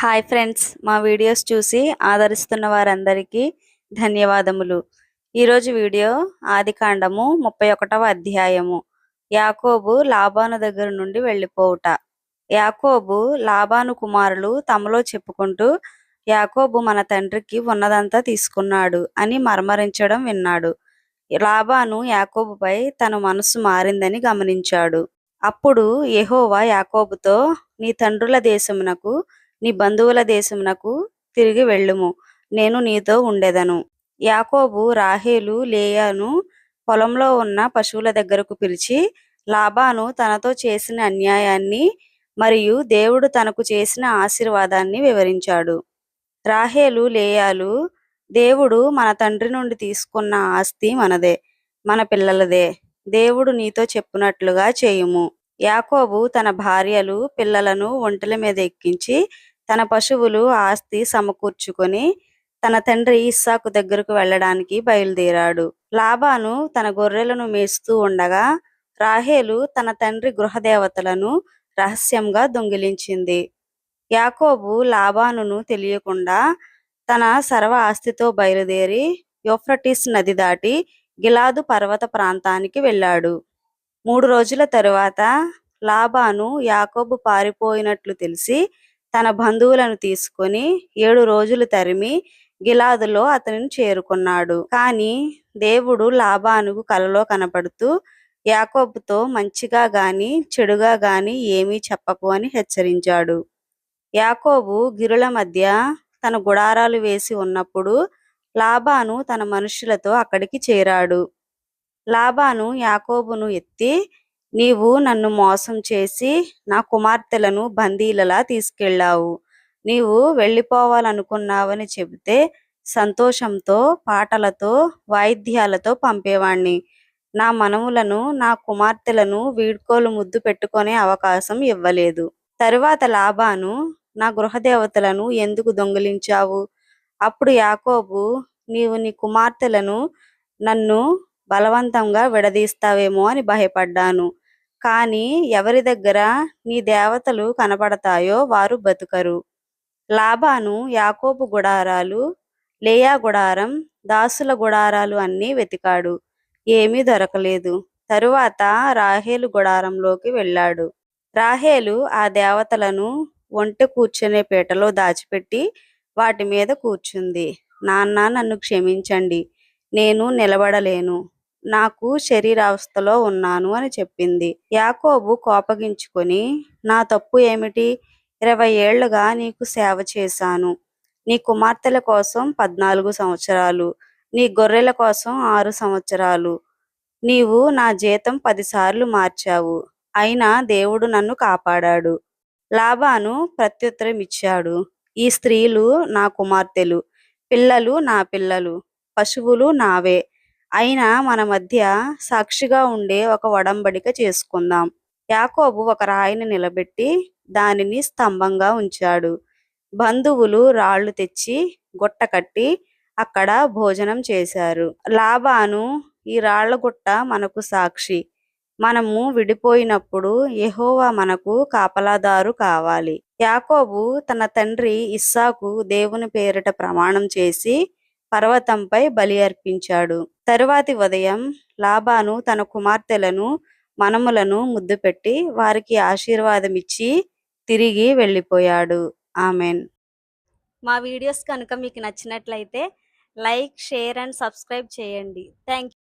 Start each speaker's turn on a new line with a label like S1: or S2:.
S1: Hi friends మా videos చూసి ఆదరిస్తున్న వారందరికీ ధన్యవాదములు. ఈరోజు వీడియో ఆదికాండము ముప్పై ఒకటవ అధ్యాయము. యాకోబు లాబాను దగ్గర నుండి వెళ్ళిపోవుట. యాకోబు లాబాను కుమారులు తమలో చెప్పుకుంటూ యాకోబు మన తండ్రికి ఉన్నదంతా తీసుకున్నాడు అని మర్మరించడం విన్నాడు. లాబాను యాకోబుపై తన మనసు మారిందని గమనించాడు. అప్పుడు యెహోవా యాకోబుతో నీ తండ్రుల దేశమునకు నీ బంధువుల దేశమునకు తిరిగి వెళ్ళుము. నేను నీతో ఉండెదను. యాకోబు రాహేలు లేయాను పొలంలో ఉన్న పశువుల దగ్గరకు పిలిచి లాభాను తనతో చేసిన అన్యాయాన్ని మరియు దేవుడు తనకు చేసిన ఆశీర్వాదాన్ని వివరించాడు. రాహేలు లేయాలు దేవుడు మన తండ్రి నుండి తీసుకున్న ఆస్తి మనదే మన పిల్లలదే. దేవుడు నీతో చెప్పినట్లుగా చేయుము. యాకోబు తన భార్యలు పిల్లలను ఒంటెల మీద ఎక్కించి తన పశువులు ఆస్తి సమకూర్చుకొని తన తండ్రి ఇస్సాకు దగ్గరకు వెళ్ళడానికి బయలుదేరాడు. లాబాను తన గొర్రెలను మేస్తూ ఉండగా రాహేలు తన తండ్రి గృహదేవతలను రహస్యంగా దొంగిలించింది. యాకోబు లాబానును తెలియకుండా తన సర్వ ఆస్తితో బయలుదేరి యోఫ్రటిస్ నది దాటి గిలాదు పర్వత ప్రాంతానికి వెళ్ళాడు. మూడు రోజుల తరువాత లాబాను యాకోబు పారిపోయినట్లు తెలిసి తన బంధువులను తీసుకొని ఏడు రోజులు తరిమి గిలాదులో అతనిని చేరుకున్నాడు. కానీ దేవుడు లాబానుకు కలలో కనపడుతూ యాకోబుతో మంచిగా గాని చెడుగా గాని ఏమీ చెప్పకు అని హెచ్చరించాడు. యాకోబు గిరుల మధ్య తన గుడారాలు వేసి ఉన్నప్పుడు లాబాను తన మనుషులతో అక్కడికి చేరాడు. లాబాను యాకోబును ఎత్తి నీవు నన్ను మోసం చేసి నా కుమార్తెలను బందీలలా తీసుకెళ్ళావు. నీవు వెళ్ళిపోవాలనుకున్నావని చెబితే సంతోషంతో పాటలతో వాయిద్యాలతో పంపేవాణ్ణి. నా మనములను నా కుమార్తెలను వీడ్కోలు ముద్దు పెట్టుకునే అవకాశం ఇవ్వలేదు. తరువాత లాభాను నా గృహదేవతలను ఎందుకు దొంగిలించావు? అప్పుడు యాకోబు నీవు నీ కుమార్తెలను నన్ను బలవంతంగా విడదీస్తావేమో అని భయపడ్డాను. కానీ ఎవరి దగ్గర నీ దేవతలు కనపడతాయో వారు బతుకరు. లాబాను యాకోబు గుడారాలు లేయా గుడారం దాసుల గుడారాలు అన్నీ వెతికాడు. ఏమీ దొరకలేదు. తరువాత రాహేలు గుడారంలోకి వెళ్ళాడు. రాహేలు ఆ దేవతలను ఒంటె కూర్చునే పీటలో దాచిపెట్టి వాటి మీద కూర్చుంది. నాన్న నన్ను క్షమించండి. నేను నిలబడలేను. నాకు శరీరావస్థలో ఉన్నాను అని చెప్పింది. యాకోబు కోపగించుకొని నా తప్పు ఏమిటి? ఇరవై ఏళ్ళుగా నీకు సేవ చేశాను. నీ కుమార్తెల కోసం పద్నాలుగు సంవత్సరాలు నీ గొర్రెల కోసం ఆరు సంవత్సరాలు. నీవు నా జీతం పదిసార్లు మార్చావు. అయినా దేవుడు నన్ను కాపాడాడు. లాభాను ప్రత్యుత్తరం ఇచ్చాడు ఈ స్త్రీలు నా కుమార్తెలు. పిల్లలు నా పిల్లలు. పశువులు నావే. అయినా మన మధ్య సాక్షిగా ఉండే ఒక వడంబడిక చేసుకుందాం. యాకోబు ఒక రాయిని నిలబెట్టి దానిని స్తంభంగా ఉంచాడు. బంధువులు రాళ్ళు తెచ్చి గుట్ట కట్టి అక్కడ భోజనం చేశారు. లాబాను ఈ రాళ్ళ గుట్ట మనకు సాక్షి. మనము విడిపోయినప్పుడు యహోవా మనకు కాపలాదారు కావాలి యాకోబు తన తండ్రి ఇస్సాకు దేవుని పేరిట ప్రమాణం చేసి పర్వతంపై బలి అర్పించాడు. తరువాతి ఉదయం లాబాను తన కుమార్తెలను మనములను ముద్దు పెట్టి వారికి ఆశీర్వాదం ఇచ్చి తిరిగి వెళ్ళిపోయాడు. ఆమెన్. మా వీడియోస్ కనుక మీకు నచ్చినట్లయితే లైక్ షేర్ అండ్ సబ్స్క్రైబ్ చేయండి. థ్యాంక్